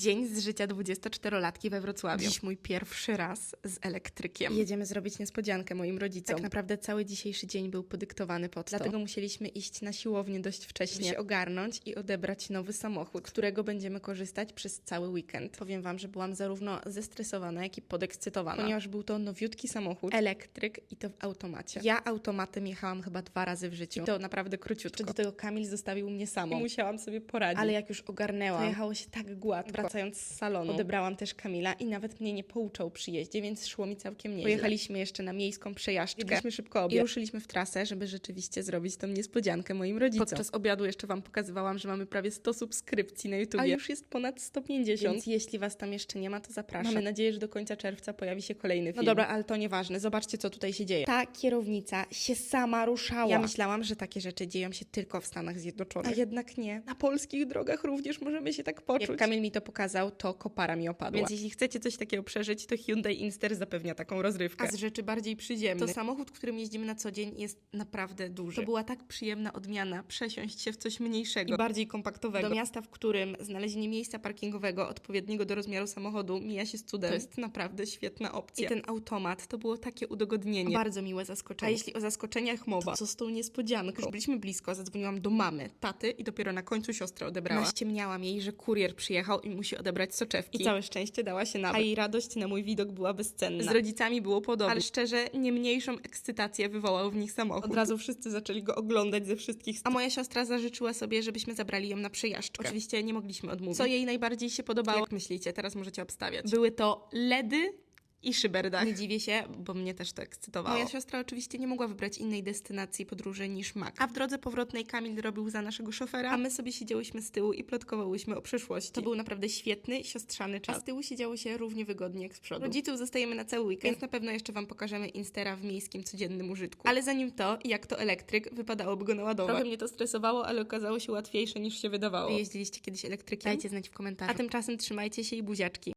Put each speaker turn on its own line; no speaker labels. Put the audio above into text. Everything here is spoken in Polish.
Dzień z życia 24-latki we Wrocławiu. Dziś mój pierwszy raz z elektrykiem. Jedziemy zrobić niespodziankę moim rodzicom. Tak naprawdę cały dzisiejszy dzień był podyktowany pod to. Dlatego musieliśmy iść na siłownię dość wcześnie, się ogarnąć i odebrać nowy samochód, którego będziemy korzystać przez cały weekend. Powiem wam, że byłam zarówno zestresowana, jak i podekscytowana, ponieważ był to nowiutki samochód, elektryk i to w automacie. Ja automatem jechałam chyba dwa razy w życiu. I to naprawdę króciutko. Do tego Kamil zostawił mnie samą. I musiałam sobie poradzić. Ale jak już ogarnęłam, to jechało się tak gładko. Wracając z salonu, odebrałam też Kamila i nawet mnie nie pouczał przy jeździe, więc szło mi całkiem nieźle. Pojechaliśmy jeszcze na miejską przejażdżkę. Jedliśmy szybko obiad. I ruszyliśmy w trasę, żeby rzeczywiście zrobić tą niespodziankę moim rodzicom. Podczas obiadu jeszcze wam pokazywałam, że mamy prawie 100 subskrypcji na YouTube. A już jest ponad 150. Więc jeśli was tam jeszcze nie ma, to zapraszam. Mamy nadzieję, że do końca czerwca pojawi się kolejny film. No dobra, ale to nieważne. Zobaczcie, co tutaj się dzieje. Ta kierownica się sama ruszała. Ja myślałam, że takie rzeczy dzieją się tylko w Stanach Zjednoczonych. A jednak nie. Na polskich drogach również możemy się tak poczuć. Jak Kamil mi to pokazał, to kopara mi opadła. Więc jeśli chcecie coś takiego przeżyć, to Hyundai Inster zapewnia taką rozrywkę. A z rzeczy bardziej przyziemnych. To samochód, którym jeździmy na co dzień jest naprawdę duży. To była tak przyjemna odmiana przesiąść się w coś mniejszego i bardziej kompaktowego. Do miasta, w którym znalezienie miejsca parkingowego odpowiedniego do rozmiaru samochodu mija się z cudem. To jest naprawdę świetna opcja. I ten automat to było takie udogodnienie. Bardzo miłe zaskoczenie. A jeśli o zaskoczeniach mowa, to co z tą niespodzianką? Już byliśmy blisko, zadzwoniłam do mamy, taty i dopiero na końcu siostrę odebrała. Naściemniałam jej, że kurier przyjechał i musi odebrać soczewki. I całe szczęście dała się nawet. A jej radość na mój widok była bezcenna. Z rodzicami było podobnie. Ale szczerze, nie mniejszą ekscytację wywołał w nich samochód. Od razu wszyscy zaczęli go oglądać ze wszystkich stron. A moja siostra zażyczyła sobie, żebyśmy zabrali ją na przejażdżkę. Oczywiście nie mogliśmy odmówić. Co jej najbardziej się podobało? Jak myślicie? Teraz możecie obstawiać. Były to LEDy i szyberdach. Nie dziwię się, bo mnie też to ekscytowało. Moja siostra oczywiście nie mogła wybrać innej destynacji podróży niż Mac. A w drodze powrotnej Kamil robił za naszego szofera, a my sobie siedziałyśmy z tyłu i plotkowałyśmy o przyszłości. To był naprawdę świetny, siostrzany czas. A z tyłu siedziało się równie wygodnie jak z przodu. Rodziców zostajemy na cały weekend, więc na pewno jeszcze Wam pokażemy Instera w miejskim, codziennym użytku. Ale zanim to, jak to elektryk, wypadałoby go naładować. Trochę mnie to stresowało, ale okazało się łatwiejsze niż się wydawało. Wy jeździliście kiedyś elektrykiem? Dajcie znać w komentarzach. A tymczasem trzymajcie się i buziaczki.